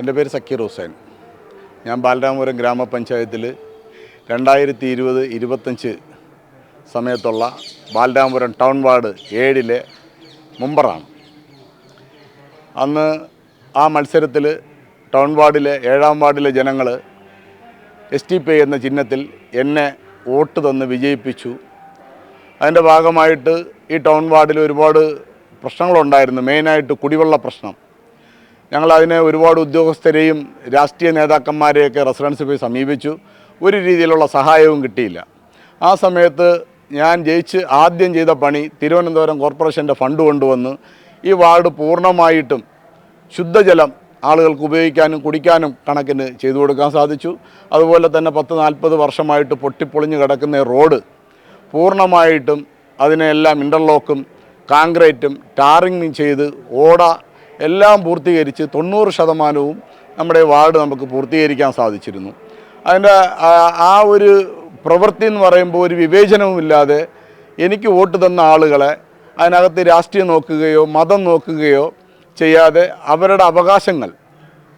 എന്റെ പേര് സക്കീർ ഹുസൈൻ. ഞാൻ ബാലരാമപുരം ഗ്രാമപഞ്ചായത്തിൽ രണ്ടായിരത്തി ഇരുപത് ഇരുപത്തഞ്ച് സമയത്തുള്ള ബാലരാമപുരം ടൗൺ വാർഡ് ഏഴിലെ മുമ്പറാണ്. അന്ന് ആ മത്സരത്തിൽ ടൗൺ വാർഡിലെ ഏഴാം വാർഡിലെ ജനങ്ങൾ എസ് ടി പി എന്ന ചിഹ്നത്തിൽ എന്നെ വോട്ട് തന്ന് വിജയിപ്പിച്ചു. അതിന്റെ ഭാഗമായിട്ട് ഈ ടൗൺ വാർഡിൽ ഒരുപാട് പ്രശ്നങ്ങളുണ്ടായിരുന്നു. മെയിനായിട്ട് കുടിവെള്ള പ്രശ്നം. ഞങ്ങൾ അതിനെ ഒരുപാട് ഉദ്യോഗസ്ഥരെയും രാഷ്ട്രീയ നേതാക്കന്മാരെയൊക്കെ റെസിഡൻസിൽ പോയി സമീപിച്ചു. ഒരു രീതിയിലുള്ള സഹായവും കിട്ടിയില്ല. ആ സമയത്ത് ഞാൻ ജയിച്ച് ആദ്യം ചെയ്ത പണി തിരുവനന്തപുരം കോർപ്പറേഷന്റെ ഫണ്ട് കൊണ്ടുവന്ന് ഈ വാർഡ് പൂർണമായിട്ടും ശുദ്ധജലം ആളുകൾക്ക് ഉപയോഗിക്കാനും കുടിക്കാനും കണക്കിന് ചെയ്തു കൊടുക്കാൻ സാധിച്ചു. അതുപോലെ തന്നെ പത്ത് നാൽപ്പത് വർഷമായിട്ട് പൊട്ടിപ്പൊളിഞ്ഞ് കിടക്കുന്ന റോഡ് പൂർണമായിട്ടും അതിനെല്ലാം ഇന്റർലോക്കും കാങ്ക്രീറ്റും ടാറിങ്ങും ചെയ്ത് ഓട എല്ലാം പൂർത്തീകരിച്ച് തൊണ്ണൂറ് ശതമാനവും നമ്മുടെ വാർഡ് നമുക്ക് പൂർത്തീകരിക്കാൻ സാധിച്ചിരുന്നു. അതിന്റെ ആ- ഒരു പ്രവൃത്തി എന്ന് പറയുമ്പോൾ ഒരു വിവേചനവുമില്ലാതെ എനിക്ക് വോട്ട് തന്ന ആളുകളെ അതിനകത്ത് രാഷ്ട്രീയം നോക്കുകയോ മതം നോക്കുകയോ ചെയ്യാതെ അവരുടെ അവകാശങ്ങൾ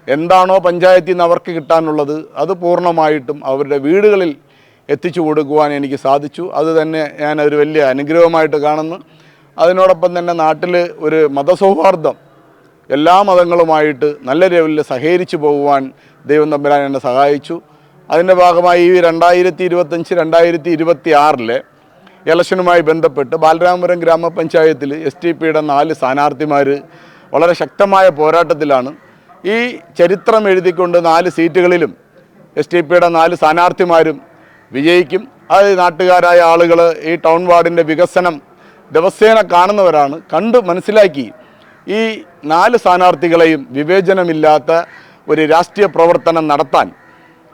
എന്താണോ പഞ്ചായത്തിൽ നിന്ന് അവർക്ക് കിട്ടാനുള്ളത് അത് പൂർണമായിട്ടും അവരുടെ വീടുകളിൽ എത്തിച്ചു കൊടുക്കുവാൻ എനിക്ക് സാധിച്ചു. അത് തന്നെ ഞാൻ ഒരു വലിയ അനുഗ്രഹമായിട്ട് കാണുന്നു. അതിനോടൊപ്പം തന്നെ നാട്ടിൽ ഒരു മതസൗഹാർദ്ദം എല്ലാ മതങ്ങളുമായിട്ട് നല്ല ലെവലിൽ സഹകരിച്ചു പോകുവാൻ ദൈവം തമ്പുരാൻ എന്നെ സഹായിച്ചു. അതിന്റെ ഭാഗമായി ഈ രണ്ടായിരത്തി ഇരുപത്തഞ്ച് രണ്ടായിരത്തി ഇരുപത്തി ആറിലെ ഇലക്ഷനുമായി ബന്ധപ്പെട്ട് ബാലരാമപുരം ഗ്രാമപഞ്ചായത്തിൽ എസ് ടി പിയുടെ നാല് സ്ഥാനാർത്ഥിമാർ വളരെ ശക്തമായ പോരാട്ടത്തിലാണ് ഈ ചരിത്രം എഴുതിക്കൊണ്ട് നാല് സീറ്റുകളിലും എസ് ടി പിയുടെ നാല് സ്ഥാനാർത്ഥിമാരും വിജയിക്കും. അത് നാട്ടുകാരായ ആളുകൾ ഈ ടൗൺ വാർഡിന്റെ വികസനം ദിവസേന കാണുന്നവരാണ് കണ്ട് മനസ്സിലാക്കി ഈ നാല് സ്ഥാനാർത്ഥികളെയും വിവേചനമില്ലാത്ത ഒരു രാഷ്ട്രീയ പ്രവർത്തനം നടത്താൻ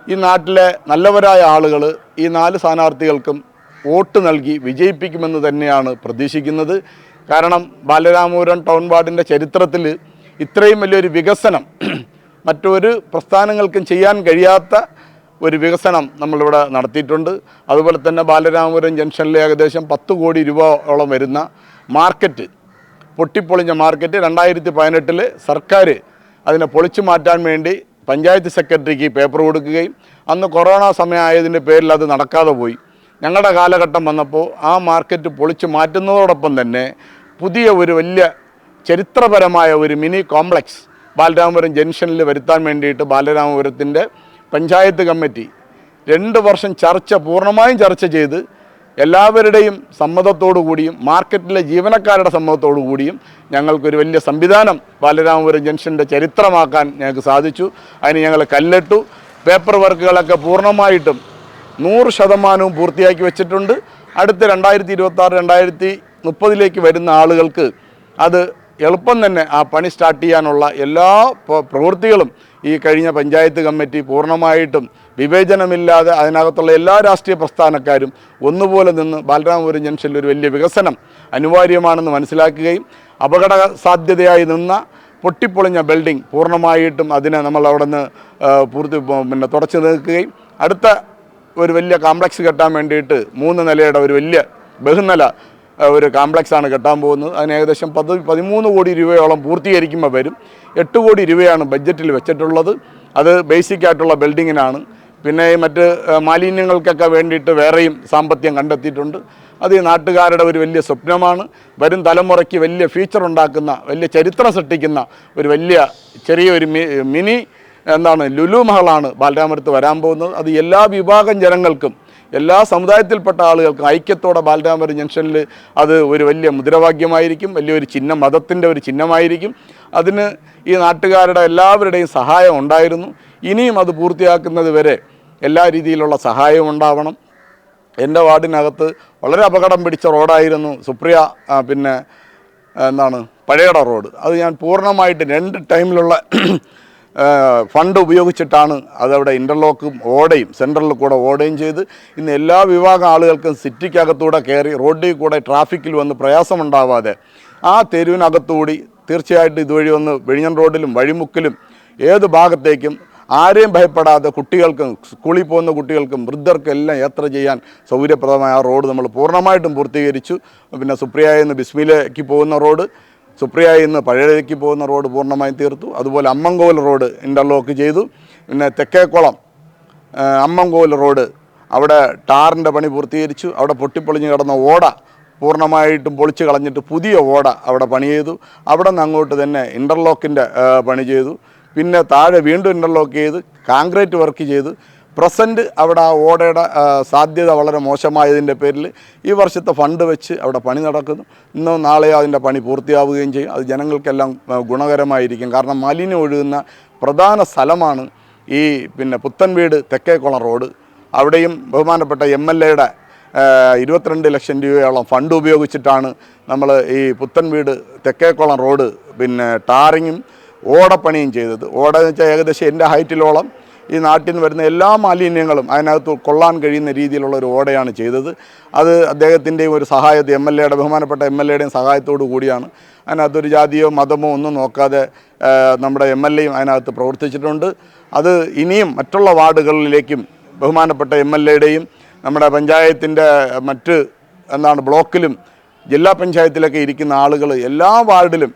ഈ നാട്ടിലെ നല്ലവരായ ആളുകൾ ഈ നാല് സ്ഥാനാർത്ഥികൾക്കും വോട്ട് നൽകി വിജയിപ്പിക്കുമെന്ന് തന്നെയാണ് പ്രതീക്ഷിക്കുന്നത്. കാരണം ബാലരാമപുരം ടൗൺ വാർഡിന്റെ ചരിത്രത്തിൽ ഇത്രയും വലിയൊരു വികസനം മറ്റൊരു പ്രസ്ഥാനങ്ങൾക്കും ചെയ്യാൻ കഴിയാത്ത ഒരു വികസനം നമ്മളിവിടെ നടത്തിയിട്ടുണ്ട്. അതുപോലെ തന്നെ ബാലരാമപുരം ജംഗ്ഷനിലെ ഏകദേശം പത്ത് കോടി രൂപയോളം വരുന്ന മാർക്കറ്റ് പൊട്ടിപ്പൊളിഞ്ഞ മാർക്കറ്റ് രണ്ടായിരത്തി പതിനെട്ടിൽ സർക്കാർ അതിനെ പൊളിച്ചു മാറ്റാൻ വേണ്ടി പഞ്ചായത്ത് സെക്രട്ടറിക്ക് പേപ്പർ കൊടുക്കുകയും അന്ന് കൊറോണ സമയമായതിന്റെ പേരിൽ അത് നടക്കാതെ പോയി. ഞങ്ങളുടെ കാലഘട്ടം വന്നപ്പോൾ ആ മാർക്കറ്റ് പൊളിച്ചു മാറ്റുന്നതോടൊപ്പം തന്നെ പുതിയ ഒരു വലിയ ചരിത്രപരമായ ഒരു മിനി കോംപ്ലക്സ് ബാലരാമപുരം ജംഗ്ഷനിൽ വരുത്താൻ വേണ്ടിയിട്ട് ബാലരാമപുരത്തിന്റെ പഞ്ചായത്ത് കമ്മിറ്റി രണ്ട് വർഷം ചർച്ച പൂർണമായും ചർച്ച ചെയ്ത് എല്ലാവരുടെയും സമ്മതത്തോടു കൂടിയും മാർക്കറ്റിലെ ജീവനക്കാരുടെ സമ്മതത്തോടു കൂടിയും ഞങ്ങൾക്കൊരു വലിയ സംവിധാനം ബാലരാമപുരം ജംഗ്ഷന്റെ ചരിത്രമാക്കാൻ ഞങ്ങൾക്ക് സാധിച്ചു. അതിന് ഞങ്ങൾ കല്ലിട്ടു. പേപ്പർ വർക്കുകളൊക്കെ പൂർണമായിട്ടും നൂറ് ശതമാനവും പൂർത്തിയാക്കി വെച്ചിട്ടുണ്ട്. അടുത്ത രണ്ടായിരത്തി ഇരുപത്തി ആറ് രണ്ടായിരത്തി മുപ്പതിലേക്ക് വരുന്ന ആളുകൾക്ക് അത് എളുപ്പം തന്നെ ആ പണി സ്റ്റാർട്ട് ചെയ്യാനുള്ള എല്ലാ പ്രവൃത്തികളും ഈ കഴിഞ്ഞ പഞ്ചായത്ത് കമ്മിറ്റി പൂർണമായിട്ടും വിവേചനമില്ലാതെ അതിനകത്തുള്ള എല്ലാ രാഷ്ട്രീയ പ്രസ്ഥാനക്കാരും ഒന്നുപോലെ നിന്ന് ബാലരാമപുരം ജംഗ്ഷനിൽ ഒരു വലിയ വികസനം അനിവാര്യമാണെന്ന് മനസ്സിലാക്കുകയും അപകട സാധ്യതയായി നിന്ന പൊട്ടിപ്പൊളിഞ്ഞ ബിൽഡിംഗ് പൂർണമായിട്ടും അതിനെ നമ്മൾ അവിടെ നിന്ന് പൂർത്തി പിന്നെ തുടച്ചു നിൽക്കുകയും അടുത്ത ഒരു വലിയ കോംപ്ലക്സ് കെട്ടാൻ വേണ്ടിയിട്ട് മൂന്ന് നിലയുടെ ഒരു വലിയ ബഹുനില ഒരു കോംപ്ലക്സാണ് കെട്ടാൻ പോകുന്നത്. അതിന് ഏകദേശം പത് പതിമൂന്ന് കോടി രൂപയോളം പൂർത്തീകരിക്കുമ്പോൾ വരും. എട്ട് കോടി രൂപയാണ് ബഡ്ജറ്റിൽ വെച്ചിട്ടുള്ളത്. അത് ബേസിക് ആയിട്ടുള്ള ബിൽഡിങ്ങിനാണ്. പിന്നെ മറ്റ് മാലിന്യങ്ങൾക്കൊക്കെ വേണ്ടിയിട്ട് വേറെയും സാമ്പത്തികം കണ്ടെത്തിയിട്ടുണ്ട്. അത് ഈ നാട്ടുകാരുടെ ഒരു വലിയ സ്വപ്നമാണ്. വരും തലമുറയ്ക്ക് വലിയ ഫ്യൂച്ചർ ഉണ്ടാക്കുന്ന വലിയ ചരിത്രം സൃഷ്ടിക്കുന്ന ഒരു വലിയ ചെറിയൊരു മിനി എന്താണ് ലുലു മഹളാണ് ബാലരാമപുരത്ത് വരാൻ പോകുന്നത്. അത് എല്ലാ വിഭാഗം ജനങ്ങൾക്കും എല്ലാ സമുദായത്തിൽപ്പെട്ട ആളുകൾക്കും ഐക്യത്തോടെ ബാലരാമപുരം ജംഗ്ഷനിൽ അത് ഒരു വലിയ മുദ്രാവാക്യമായിരിക്കും വലിയൊരു ചിഹ്നം മതത്തിന്റെ ഒരു ചിഹ്നമായിരിക്കും. അതിന് ഈ നാട്ടുകാരുടെ എല്ലാവരുടെയും സഹായം ഉണ്ടായിരുന്നു. ഇനിയും അത് പൂർത്തിയാക്കുന്നത് വരെ എല്ലാ രീതിയിലുള്ള സഹായവും ഉണ്ടാവണം. എന്റെ വാർഡിനകത്ത് വളരെ അപകടം പിടിച്ച റോഡായിരുന്നു സുപ്രിയ പിന്നെ എന്താണ് പഴയട റോഡ്. അത് ഞാൻ പൂർണമായിട്ട് രണ്ട് ടൈമിലുള്ള ഫണ്ട് ഉപയോഗിച്ചിട്ടാണ് അതവിടെ ഇന്റർലോക്കും ഓടയും സെൻട്രലിൽ കൂടെ ഓടയും ചെയ്ത് ഇന്ന് എല്ലാ വിഭാഗം ആളുകൾക്കും സിറ്റിക്കകത്തൂടെ കയറി റോഡിൽ കൂടെ ട്രാഫിക്കിൽ വന്ന് പ്രയാസമുണ്ടാവാതെ ആ തെരുവിനകത്തുകൂടി തീർച്ചയായിട്ടും ഇതുവഴി വന്ന് വെഴിഞ്ഞൻ റോഡിലും വഴിമുക്കിലും ഏത് ഭാഗത്തേക്കും ആരെയും ഭയപ്പെടാതെ കുട്ടികൾക്കും സ്കൂളിൽ പോകുന്ന കുട്ടികൾക്കും വൃദ്ധർക്കും എല്ലാം യാത്ര ചെയ്യാൻ സൗകര്യപ്രദമായ ആ റോഡ് നമ്മൾ പൂർണമായിട്ടും പൂർത്തീകരിച്ചു. പിന്നെ സുപ്രിയ എന്ന് ബിസ്മിലേക്ക് പോകുന്ന റോഡ് സുപ്രിയയിൽ ഇന്ന് പഴയക്ക് പോകുന്ന റോഡ് പൂർണമായും തീർത്തു. അതുപോലെ അമ്മങ്കോൽ റോഡ് ഇന്റർലോക്ക് ചെയ്തു. പിന്നെ തെക്കേക്കുളം അമ്മങ്കോൽ റോഡ് അവിടെ ടാറിന്റെ പണി പൂർത്തീകരിച്ചു. അവിടെ പൊട്ടിപ്പൊളിഞ്ഞ് കിടന്ന ഓട പൂർണമായിട്ടും പൊളിച്ച് കളഞ്ഞിട്ട് പുതിയ ഓട അവിടെ പണി ചെയ്തു. അവിടെ നിന്ന് അങ്ങോട്ട് തന്നെ ഇന്റർലോക്കിന്റെ പണി ചെയ്തു. പിന്നെ താഴെ വീണ്ടും ഇന്റർലോക്ക് ചെയ്ത് കാൺക്രീറ്റ് വർക്ക് ചെയ്ത് പ്രസന്റ് അവിടെ ആ ഓടയുടെ സാധ്യത വളരെ മോശമായതിന്റെ പേരിൽ ഈ വർഷത്തെ ഫണ്ട് വെച്ച് അവിടെ പണി നടക്കുന്നു. ഇന്നോ നാളെയോ അതിന്റെ പണി പൂർത്തിയാവുകയും ചെയ്യും. അത് ജനങ്ങൾക്കെല്ലാം ഗുണകരമായിരിക്കും. കാരണം മാലിന്യം ഒഴുകുന്ന പ്രധാന സ്ഥലമാണ് ഈ പിന്നെ പുത്തൻവീട് തെക്കേക്കുളം റോഡ്. അവിടെയും ബഹുമാനപ്പെട്ട എം എൽ എയുടെ ഇരുപത്തിരണ്ട് ലക്ഷം രൂപയോളം ഫണ്ട് ഉപയോഗിച്ചിട്ടാണ് നമ്മൾ ഈ പുത്തൻവീട് തെക്കേക്കുളം റോഡ് പിന്നെ ടാറിങ്ങും ഓടപ്പണിയും ചെയ്തത്. ഓട എന്ന് വെച്ചാൽ ഏകദേശം എന്റെ ഹൈറ്റിലോളം ഈ നാട്ടിൽ നിന്ന് വരുന്ന എല്ലാ മാലിന്യങ്ങളും അതിനകത്ത് കൊള്ളാൻ കഴിയുന്ന രീതിയിലുള്ള ഒരു ഓടയാണ് ചെയ്തത്. അത് അദ്ദേഹത്തിന്റെയും ഒരു സഹായത്തെ എം എൽ എയുടെ ബഹുമാനപ്പെട്ട എം എൽ എയുടെയും സഹായത്തോടു കൂടിയാണ്. അതിനകത്തൊരു ജാതിയോ മതമോ ഒന്നും നോക്കാതെ നമ്മുടെ എം എൽ എയും അതിനകത്ത് പ്രവർത്തിച്ചിട്ടുണ്ട്. അത് ഇനിയും മറ്റുള്ള വാർഡുകളിലേക്കും ബഹുമാനപ്പെട്ട എം എൽ എയുടെയും നമ്മുടെ പഞ്ചായത്തിന്റെ മറ്റ് എന്താണ് ബ്ലോക്കിലും ജില്ലാ പഞ്ചായത്തിലൊക്കെ ഇരിക്കുന്ന ആളുകൾ എല്ലാ വാർഡിലും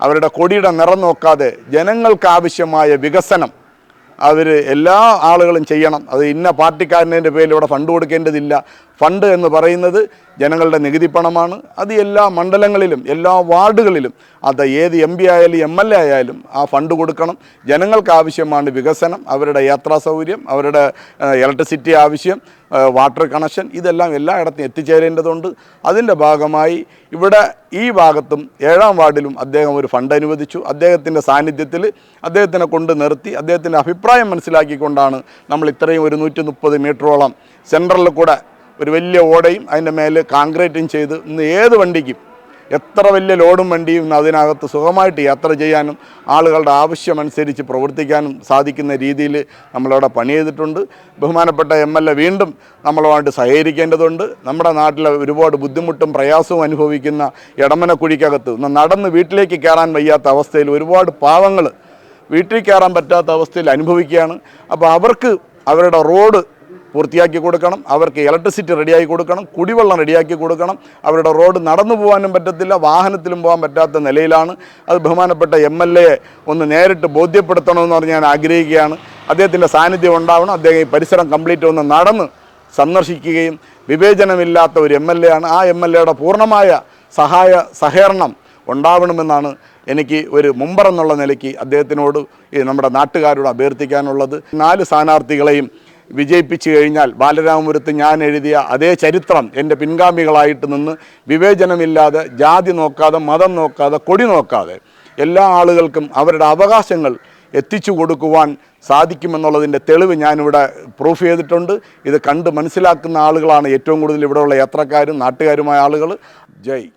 അവരുടെ കൊടിയുടെ നിറം നോക്കാതെ ജനങ്ങൾക്ക് ആവശ്യമായ വികസനം അവർ എല്ലാ ആളുകളും ചെയ്യണം. അത് ഇന്ന പാർട്ടിക്കാരന്റെ പേരിൽ ഇവിടെ ഫണ്ട് കൊടുക്കേണ്ടതില്ല. ഫണ്ട് എന്ന് പറയുന്നത് ജനങ്ങളുടെ നികുതി പണമാണ്. അത് എല്ലാ മണ്ഡലങ്ങളിലും എല്ലാ വാർഡുകളിലും അത് ഏത് എം പി ആയാലും എം എൽ എ ആയാലും ആ ഫണ്ട് കൊടുക്കണം. ജനങ്ങൾക്ക് ആവശ്യമാണ് വികസനം അവരുടെ യാത്രാ സൗകര്യം അവരുടെ ഇലക്ട്രിസിറ്റി ആവശ്യം വാട്ടർ കണക്ഷൻ ഇതെല്ലാം എല്ലായിടത്തും എത്തിച്ചേരേണ്ടതുണ്ട്. അതിന്റെ ഭാഗമായി ഇവിടെ ഈ ഭാഗത്തും ഏഴാം വാർഡിലും അദ്ദേഹം ഒരു ഫണ്ട് അനുവദിച്ചു. അദ്ദേഹത്തിന്റെ സാന്നിധ്യത്തിൽ അദ്ദേഹത്തിനെ കൊണ്ട് നിർത്തി അദ്ദേഹത്തിന്റെ അഭിപ്രായം മനസ്സിലാക്കിക്കൊണ്ടാണ് നമ്മൾ ഇത്രയും ഒരു നൂറ്റി മുപ്പത് മീറ്ററോളം സെൻട്രലിൽ കൂടെ ഒരു വലിയ ഓടയും അതിന്റെ മേലെ കോൺക്രീറ്റും ചെയ്ത് ഇന്ന് ഏത് വണ്ടിക്കും എത്ര വലിയ ലോഡും വണ്ടിയും ഇന്ന് അതിനകത്ത് സുഖമായിട്ട് യാത്ര ചെയ്യാനും ആളുകളുടെ ആവശ്യമനുസരിച്ച് പ്രവർത്തിക്കാനും സാധിക്കുന്ന രീതിയിൽ നമ്മളവിടെ പണി ചെയ്തിട്ടുണ്ട് ബഹുമാനപ്പെട്ട എം എൽ എ വീണ്ടും നമ്മളുമായിട്ട് സഹകരിക്കേണ്ടതുണ്ട്. നമ്മുടെ നാട്ടിലെ ഒരുപാട് ബുദ്ധിമുട്ടും പ്രയാസവും അനുഭവിക്കുന്ന ഇടമനക്കുഴിക്കകത്ത് ഇന്ന് നടന്ന് വീട്ടിലേക്ക് കയറാൻ വയ്യാത്ത അവസ്ഥയിൽ ഒരുപാട് പാവങ്ങൾ വീട്ടിൽ കയറാൻ പറ്റാത്ത അവസ്ഥയിൽ അനുഭവിക്കുകയാണ്. അപ്പോൾ അവർക്ക് അവരുടെ റോഡ് പൂർത്തിയാക്കി കൊടുക്കണം. അവർക്ക് ഇലക്ട്രിസിറ്റി റെഡിയാക്കി കൊടുക്കണം. കുടിവെള്ളം റെഡിയാക്കി കൊടുക്കണം. അവരുടെ റോഡ് നടന്നു പോകാനും പറ്റത്തില്ല. വാഹനത്തിലും പോകാൻ പറ്റാത്ത നിലയിലാണ്. അത് ബഹുമാനപ്പെട്ട എം എൽ എ ഒന്ന് നേരിട്ട് ബോധ്യപ്പെടുത്തണമെന്ന് പറഞ്ഞ് ഞാൻ ആഗ്രഹിക്കുകയാണ്. അദ്ദേഹത്തിന്റെ സാന്നിധ്യം ഉണ്ടാവണം. അദ്ദേഹം ഈ പരിസരം കംപ്ലീറ്റ് ഒന്ന് നടന്ന് സന്ദർശിക്കുകയും വിവേചനമില്ലാത്ത ഒരു എം എൽ എ ആണ്. ആ എം എൽ എയുടെ പൂർണമായ സഹായ സഹകരണം ഉണ്ടാവണമെന്നാണ് എനിക്ക് ഒരു മുമ്പറെന്നുള്ള നിലയ്ക്ക് അദ്ദേഹത്തിനോട് നമ്മുടെ നാട്ടുകാരോട് അഭ്യർത്ഥിക്കാനുള്ളത്. നാല് സ്ഥാനാർത്ഥികളെയും വിജയിപ്പിച്ചു കഴിഞ്ഞാൽ ബാലരാമപുരത്ത് ഞാൻ എഴുതിയ അതേ ചരിത്രം എന്റെ പിൻഗാമികളായിട്ട് നിന്ന് വിവേചനമില്ലാതെ ജാതി നോക്കാതെ മതം നോക്കാതെ കൊടി നോക്കാതെ എല്ലാ ആളുകൾക്കും അവരുടെ അവകാശങ്ങൾ എത്തിച്ചു കൊടുക്കുവാൻ സാധിക്കുമെന്നുള്ളതിന്റെ തെളിവ് ഞാനിവിടെ പ്രൂഫ് ചെയ്തിട്ടുണ്ട്. ഇത് കണ്ട് മനസ്സിലാക്കുന്ന ആളുകളാണ് ഏറ്റവും കൂടുതൽ ഇവിടെയുള്ള യാത്രക്കാരും നാട്ടുകാരുമായ ആളുകൾ. ജയ്.